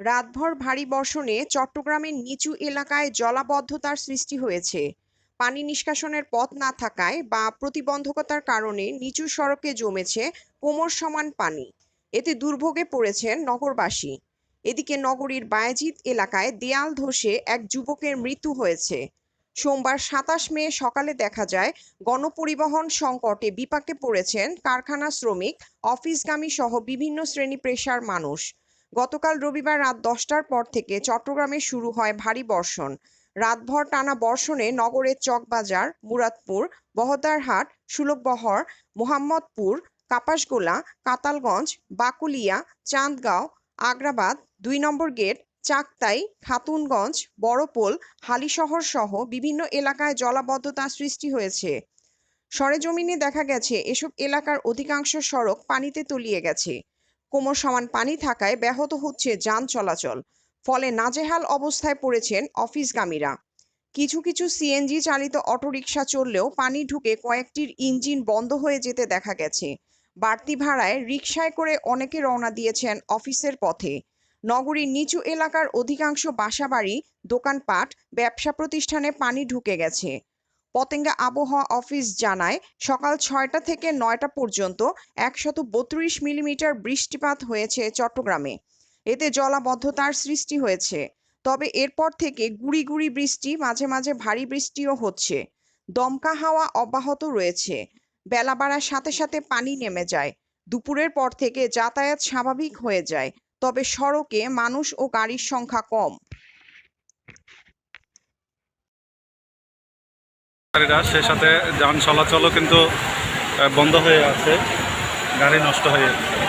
রাতভর ভারী বর্ষণে চট্টগ্রামের নিচু এলাকায় জলাবদ্ধতার সৃষ্টি হয়েছে। পানি নিষ্কাশনের পথ না থাকায় বা প্রতিবন্ধকতার কারণে নিচু সড়কে জমেছে কোমর সমান পানি। এতে দুর্ভোগে পড়েছেন নগরবাসী। এদিকে নগরীর বায়েজিদ এলাকায় দেয়াল ধসে এক যুবকের মৃত্যু হয়েছে। সোমবার সাতাশ মে সকালে দেখা যায়, গণপরিবহন সংকটে বিপাকে পড়েছেন কারখানা শ্রমিক, অফিসগামী সহ বিভিন্ন শ্রেণি পেশার মানুষ। গতকাল রবিবার রাত দশটার পর থেকে চট্টগ্রামে শুরু হয় ভারী বর্ষণ। রাতভর টানা বর্ষণে নগরের চকবাজার, মুরাদপুর বহদ্দারহাট সুলভবহর, মোহাম্মদপুর, কাপাসগোলা, কাতালগঞ্জ, বাকুলিয়া, চাঁদগাঁও, আগ্রাবাদ, দুই নম্বর গেট, চাকতাই, খাতুনগঞ্জ, বড়পোল, হালিশহর সহ বিভিন্ন এলাকায় জলাবদ্ধতা সৃষ্টি হয়েছে। সরেজমিনে দেখা গেছে, এসব এলাকার অধিকাংশ সড়ক পানিতে তলিয়ে গেছে। কোমর সমান পানি থাকায় ব্যাহত হচ্ছে যান চলাচল। ফলে নাজেহাল অবস্থায় পড়েছেন অফিসগামীরা। কিছু কিছু সিএনজি চালিত অটোরিকশা চললেও পানি ঢুকে কয়েকটির ইঞ্জিন বন্ধ হয়ে যেতে দেখা গেছে। বাড়তি ভাড়ায় রিকশায় করে অনেকে রওনা দিয়েছেন অফিসের পথে। নগরীর নিচু এলাকার অধিকাংশ বাসাবাড়ি, দোকানপাট, ব্যবসা প্রতিষ্ঠানে পানি ঢুকে গেছে। পতেঙ্গা আবহাওয়া অফিস জানায়, সকাল ছয়টা থেকে নয়টা পর্যন্ত একশত বত্রিশ মিলিমিটার বৃষ্টিপাত হয়েছে চট্টগ্রামে। এতে জলাবদ্ধতার সৃষ্টি হয়েছে। তবে এরপর থেকে গুড়ি গুড়ি বৃষ্টি, মাঝে মাঝে ভারী বৃষ্টিও হচ্ছে। দমকা হাওয়া অব্যাহত রয়েছে। বেলা বাড়ার সাথে সাথে পানি নেমে যায়। দুপুরের পর থেকে যাতায়াত স্বাভাবিক হয়ে যায়। তবে সড়কে মানুষ ও গাড়ির সংখ্যা কম। গাড়িরা সেই সাথে যান চলাচলও কিন্তু বন্ধ হয়ে আছে। গাড়ি নষ্ট হয়ে দুই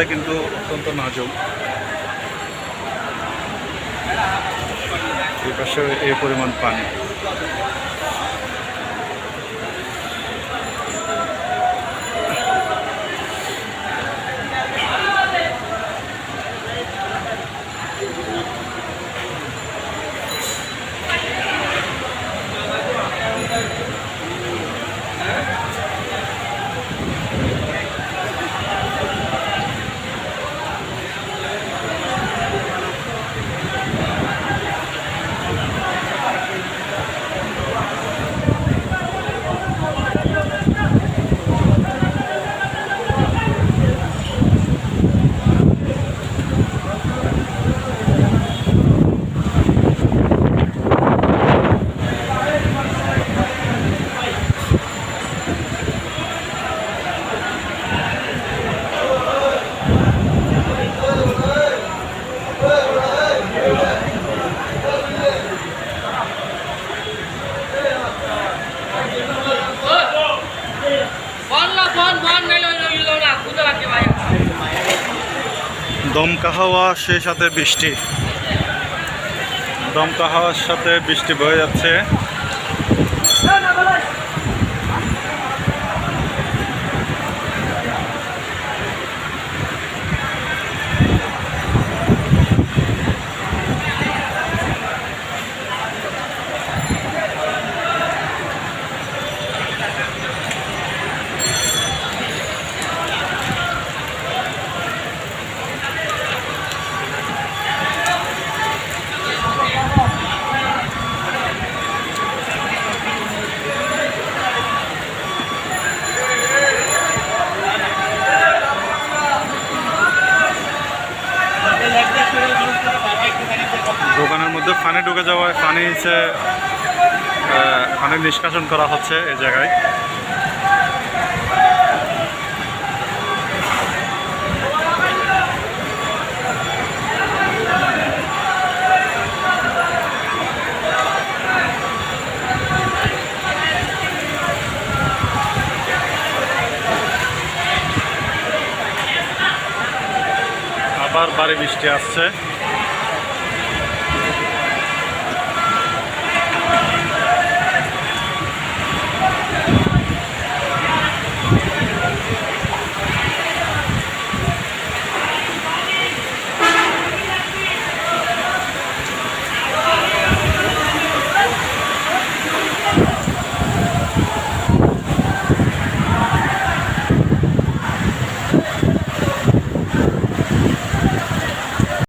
অবস্থায় কিন্তু অত্যন্ত নাজুক। এই পাশে এই পরিমাণ পানি। দমকা হাওয়া সেই সাথে বৃষ্টি। দমকা হাওয়ার সাথে বৃষ্টি বয়ে যাচ্ছে। দোকানের মধ্যে পানি ঢুকে যাওয়ায় পানি হচ্ছে ফানি নিষ্কাশন করা হচ্ছে এই জায়গায়। আবার বাড়ি বৃষ্টি আসছে।